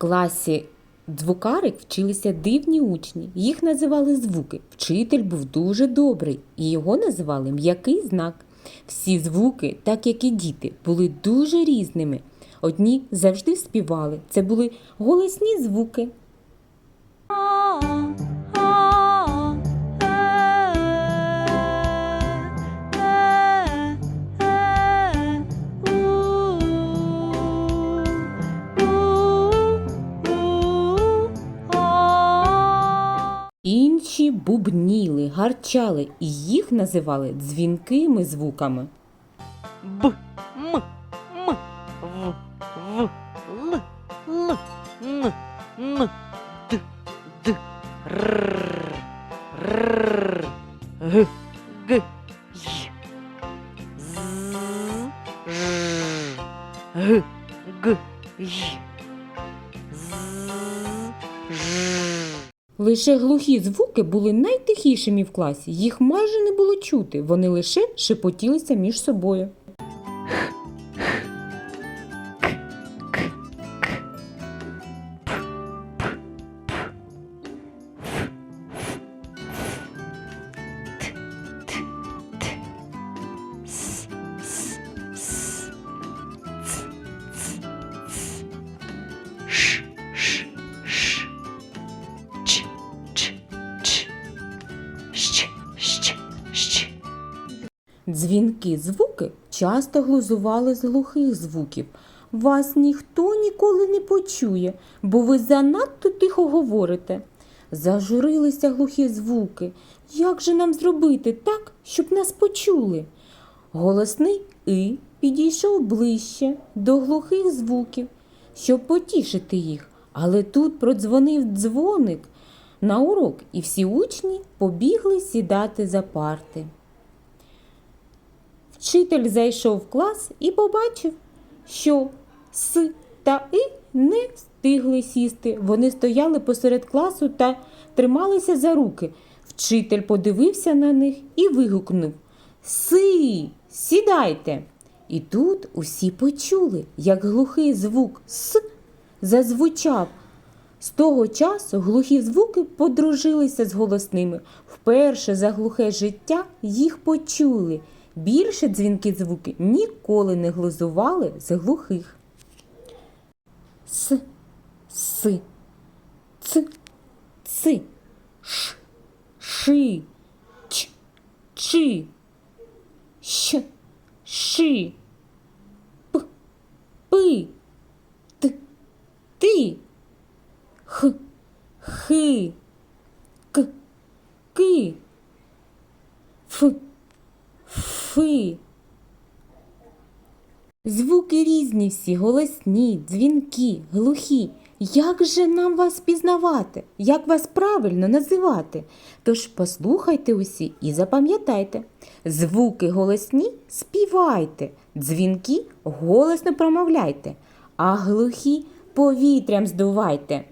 класі звукарик вчилися дивні учні. Їх називали звуки. Вчитель був дуже добрий, і його називали м'який знак. Всі звуки, так як і діти, були дуже різними. Одні завжди співали. Це були голосні звуки. Інші бубніли, гарчали, і їх називали дзвінкими звуками. Б, М, М, В, В, Л, Л, Н, Н, Д, Д, Р, Р, Г, Г, Й, З, Ж, Г, Г, Й, З, Ж. Лише глухі звуки були найтихішими в класі. Їх майже не було чути. Вони лише шепотілися між собою. Дзвінки звуки часто глузували з глухих звуків. Вас ніхто ніколи не почує, бо ви занадто тихо говорите. Зажурилися глухі звуки. Як же нам зробити так, щоб нас почули? Голосний И підійшов ближче до глухих звуків, щоб потішити їх. Але тут продзвонив дзвоник на урок, і всі учні побігли сідати за парти. Вчитель зайшов в клас і побачив, що С та И не встигли сісти. Вони стояли посеред класу та трималися за руки. Вчитель подивився на них і вигукнув Си, сідайте. І тут усі почули, як глухий звук С зазвучав. З того часу глухі звуки подружилися з голосними. Вперше за глухе життя їх почули. Більше дзвінки звуки ніколи не глузували з глухих. С, си, ц, ци, ш, ши, ч, чи, щ, ши, п, пи, т, ти, х, хи, к, ки, ф, фи. Звуки різні всі, голосні, дзвінки, глухі. Як же нам вас пізнавати? Як вас правильно називати? Тож послухайте усі і запам'ятайте. Звуки голосні співайте, дзвінки голосно промовляйте, а глухі повітрям здувайте.